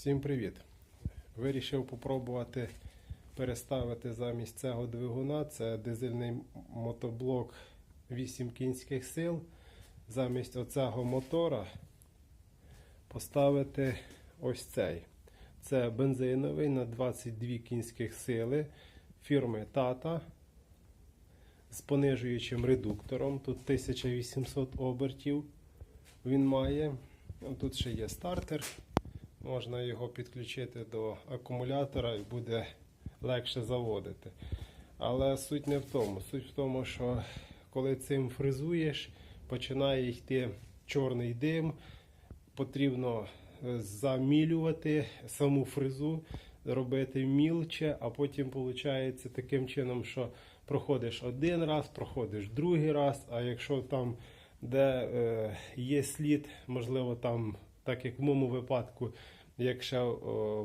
Всім привіт! Вирішив попробувати переставити замість цього двигуна. Це дизельний мотоблок 8 кінських сил. Замість оцього мотора поставити ось цей. Це бензиновий на 22 кінських сили фірми Tata з понижуючим редуктором. Тут 1800 обертів він має. Тут ще є стартер. Можна його підключити до акумулятора і буде легше заводити. Але суть не в тому. Суть в тому, що коли цим фрезуєш, починає йти чорний дим, потрібно е, замілювати саму фрезу, робити мілче, а потім виходить таким чином, що проходиш один раз, проходиш другий раз, а якщо там, де е, є слід, можливо, там, так як в моєму випадку, якщо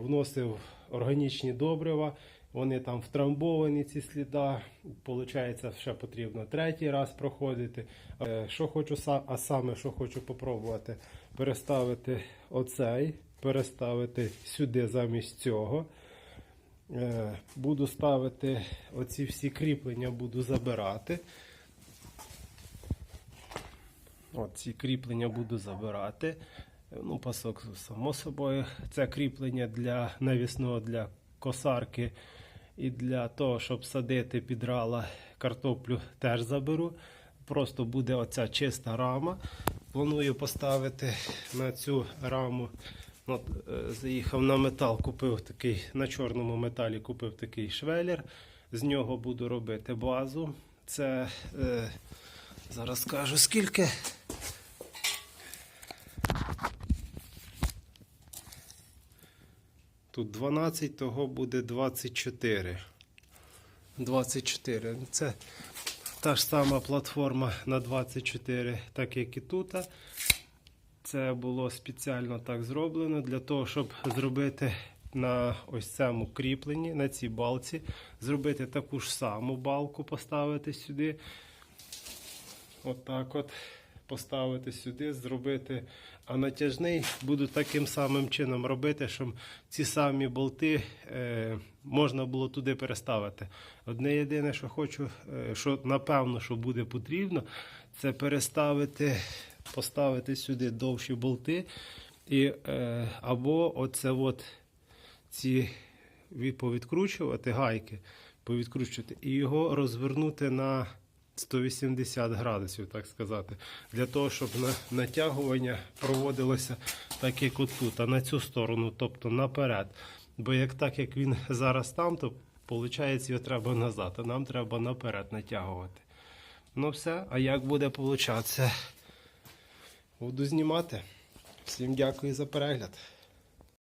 вносив органічні добрива, вони там втрамбовані ці сліда, виходить, ще потрібно третій раз проходити. Е, Що хочу а саме, що хочу попробувати, переставити оцей, переставити сюди замість цього. Е, Буду ставити оці всі кріплення, буду забирати. От ці кріплення буду забирати. Ну, пасок, само собою. Це кріплення для навісного для косарки і для того, щоб садити підрала картоплю, теж заберу. Просто буде оця чиста рама. Планую поставити на цю раму. От, е, заїхав на метал, купив такий, на чорному металі купив такий швелер. З нього буду робити базу. Це е, зараз скажу скільки. Тут 12, того буде 24. 24. Це та ж сама платформа на 24, так як і тут. Це було спеціально так зроблено для того, щоб зробити на ось цьому кріпленні, на цій балці, зробити таку ж саму балку, поставити сюди. Отак от, поставити сюди, зробити. А натяжний буду таким самим чином робити, щоб ці самі болти е, можна було туди переставити. Одне єдине, що хочу, е, що напевно, що буде потрібно, це переставити, поставити сюди довші болти. І, е, або оце от ці повідкручувати гайки, повідкручувати і його розвернути на 180 градусів, так сказати, для того, щоб натягування проводилося так, як от тут, а на цю сторону, тобто наперед. Бо як так, як він зараз там, то виходить, його треба назад, а нам треба наперед натягувати. Ну все, а як буде получатися? Буду знімати. Всім дякую за перегляд.